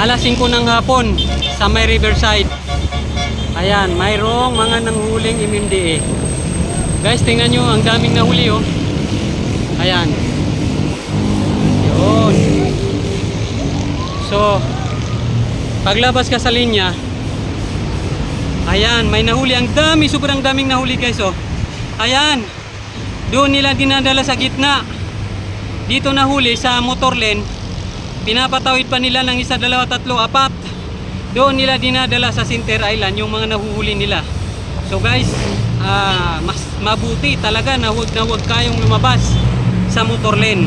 alas 5 ng hapon sa may riverside. Ayan, mayroong mga nanghuling MMDA. Guys, tingnan nyo, ang daming nahuli oh. Ayan. Yun. So, paglabas ka sa linya, ayan, may nahuli. Ang dami, sobrang daming nahuli guys oh. Ayan. Doon nila dinadala sa gitna. Dito nahuli sa motor lane. Pinapatawid pa nila ng isa, dalawa, tatlo, apat. Doon nila dinadala sa Sinter Island yung mga nahuhuli nila. So guys, ah, mas mabuti talaga na huwag na huwag kayong lumabas sa motor lane.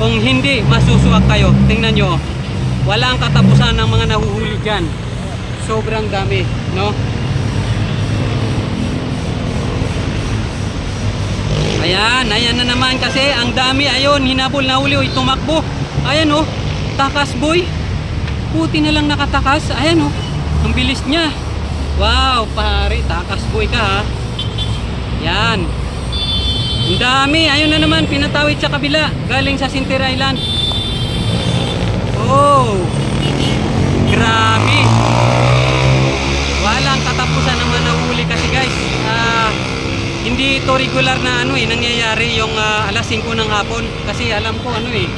Kung hindi, masusuwak kayo. Tingnan nyo, wala ang katapusan ng mga nahuhuli dyan. Sobrang dami, no? Ayan, ayan na naman kasi ang dami. Ayun, hinabol na huli. Uy, tumakbo. Ayan oh, takas boy. Puti na lang nakatakas. Ayan oh, ang bilis niya. Wow, pare, takas boy ka ha. Yan. Ang dami. Ayun na naman, pinatawid sa kabila. Galing sa Sinter Island. Oh, grabe. Walang katapusan naman nahuli kasi guys. Ah, hindi ito regular na ano eh, nangyayari yung ah, alas 5 ng hapon. Kasi alam ko ano eh,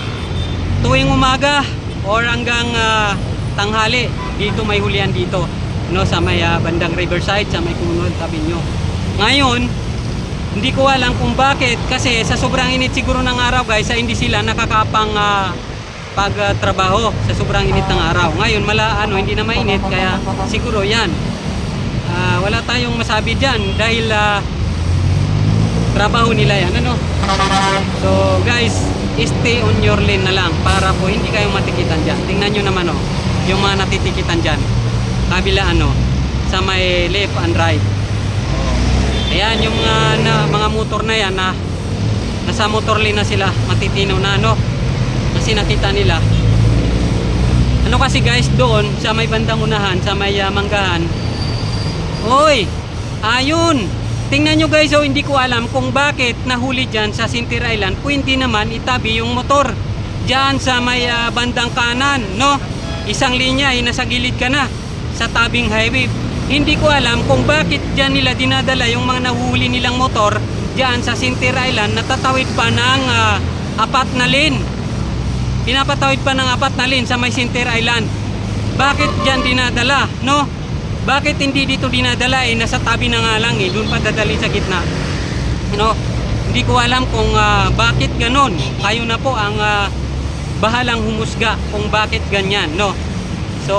tuwing umaga or hanggang ah, tanghali, dito may hulihan dito. No, sa may ah, bandang riverside, sa may tabi nyo. Ngayon, hindi ko alam kung bakit kasi sa sobrang init siguro ng araw guys, hindi sila nakakapang ah, pagtrabaho sa sobrang init ng araw. Ngayon, mala ano, hindi na mainit kaya siguro 'yan. Ah, wala tayong masabi diyan dahil ah, trabaho nila 'yan, ano? So, guys, stay on your lane na lang para po hindi kayo matikitan diyan. Tingnan niyo naman oh, yung mga natitikitan diyan. Kabila ano, sa may left and right. Ayan, yung mga, na, mga motor na yan na nasa motor lane na sila, matitino na ano. Kasi nakita nila. Ano kasi guys, doon sa may bandang unahan, sa may ah, manggahan. Hoy, ayun. Tingnan nyo guys, oh, hindi ko alam kung bakit nahuli dyan sa Sintir Island. Pwede naman itabi yung motor dyan sa may ah, bandang kanan, no? Isang linya, ay nasa gilid ka na sa tabing highway. Hindi ko alam kung bakit dyan nila dinadala yung mga nahuhuli nilang motor dyan sa Sintir Island natatawid pa ng ah, apat na lane. Pinapatawid pa ng apat na lane sa may Sintir Island. Bakit dyan dinadala, no? Bakit hindi dito dinadala eh, nasa tabi na nga lang eh, doon pa dadali sa gitna. No? Hindi ko alam kung ah, bakit ganon. Kayo na po ang ah, bahalang humusga kung bakit ganyan, no? So,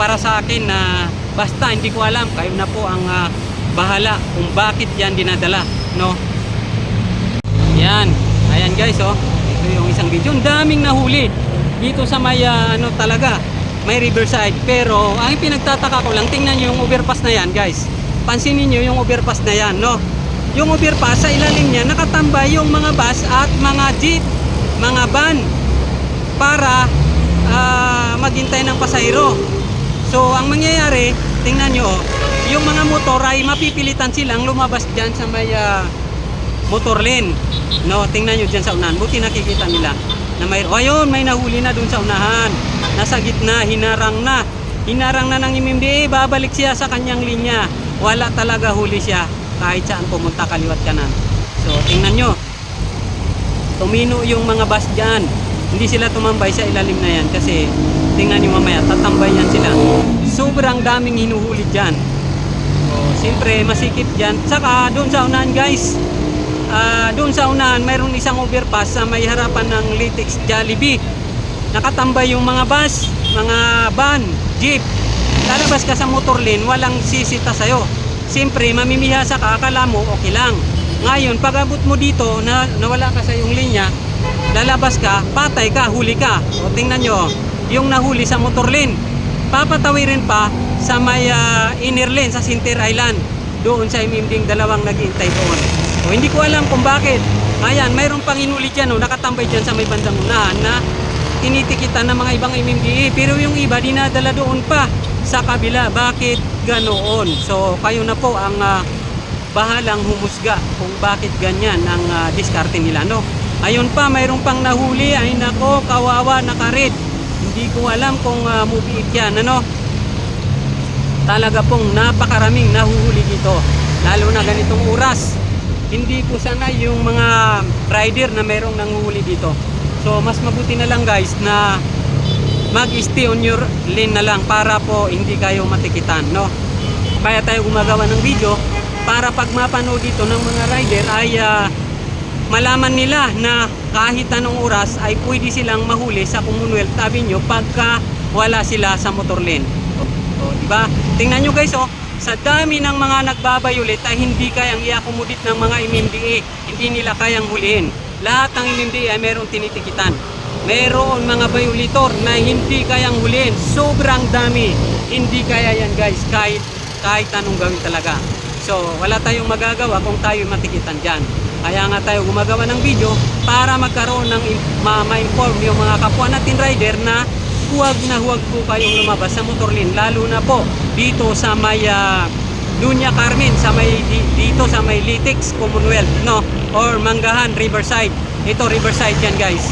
para sa akin na basta hindi ko alam, kayo na po ang ah, bahala kung bakit yan dinadala, no? Yan. Ayan guys, oh. Ito yung isang video. Ang daming nahuli dito sa may ah, ano talaga, may riverside. Pero ang pinagtataka ko lang, tingnan niyo yung overpass na yan, guys. Pansinin niyo yung overpass na yan, no? Yung overpass sa ilalim niya nakatambay yung mga bus at mga jeep, mga van para ah, maghintay ng pasahero. So, ang mangyayari, tingnan nyo, oh, yung mga motor ay mapipilitan silang lumabas dyan sa may ah, motor lane. No, tingnan nyo dyan sa unahan. Buti nakikita nila na may, ayun, may nahuli na dun sa unahan. Nasa gitna, hinarang na. Hinarang na ng MMDA, babalik siya sa kanyang linya. Wala talaga huli siya kahit saan pumunta kaliwat kanan. So, tingnan nyo. Tumino yung mga bus dyan. Hindi sila tumambay sa ilalim na yan kasi tingnan nyo mamaya, tatambay yan sila. Sobrang daming hinuhuli dyan. So, siyempre, masikip dyan. Saka, doon sa unahan guys, ah doon sa unahan, mayroon isang overpass sa may harapan ng Litex Jollibee. Nakatambay yung mga bus, mga van, jeep. Lalabas ka sa motor lane, walang sisita sa'yo. Siyempre, mamimihasa ka, akala mo okay lang. Ngayon, pag abot mo dito, na nawala ka sa iyong linya, lalabas ka, patay ka, huli ka. O tingnan nyo, yung nahuli sa motor lane. Papatawirin pa sa may ah, inner lane sa Sinter Island. Doon sa imimding dalawang naghihintay doon. O hindi ko alam kung bakit. Ayan, mayroon pang inulit dyan, o, nakatambay dyan sa may bandang unahan na tinitikitan ng mga ibang MMDA. Pero yung iba, dinadala doon pa sa kabila. Bakit ganoon? So, kayo na po ang ah, bahalang humusga kung bakit ganyan ang ah, diskarte nila, no? Ayun pa, mayroon pang nahuli. Ay nako, kawawa, nakarit. Hindi ko alam kung uh, movie it yan, ano? Talaga pong napakaraming nahuhuli dito. Lalo na ganitong oras. Hindi po sanay yung mga rider na merong nanguhuli dito. So, mas mabuti na lang guys na mag-stay on your lane na lang para po hindi kayo matikitan, no? Kaya tayo gumagawa ng video para pag mapanood dito ng mga rider ay ah, malaman nila na kahit anong oras ay pwede silang mahuli sa Commonwealth Avenue pagka wala sila sa motor lane. O, di ba? Tingnan nyo guys, oh, sa dami ng mga nagbabayulit ay hindi kayang i-accommodate ng mga MMDA. Hindi nila kayang huliin. Lahat ng MMDA ay merong tinitikitan. Meron mga violator na hindi kayang huliin. Sobrang dami. Hindi kaya yan guys, kahit, kahit anong gawin talaga. So, wala tayong magagawa kung tayo matikitan dyan. Kaya nga tayo gumagawa ng video para magkaroon ng in- ma- ma-inform yung mga kapwa natin rider na huwag na huwag po kayong lumabas sa motor lane lalo na po dito sa may ah, Dunya Carmen sa may di- dito sa may Litix Commonwealth no? Or Manggahan Riverside. Ito Riverside yan guys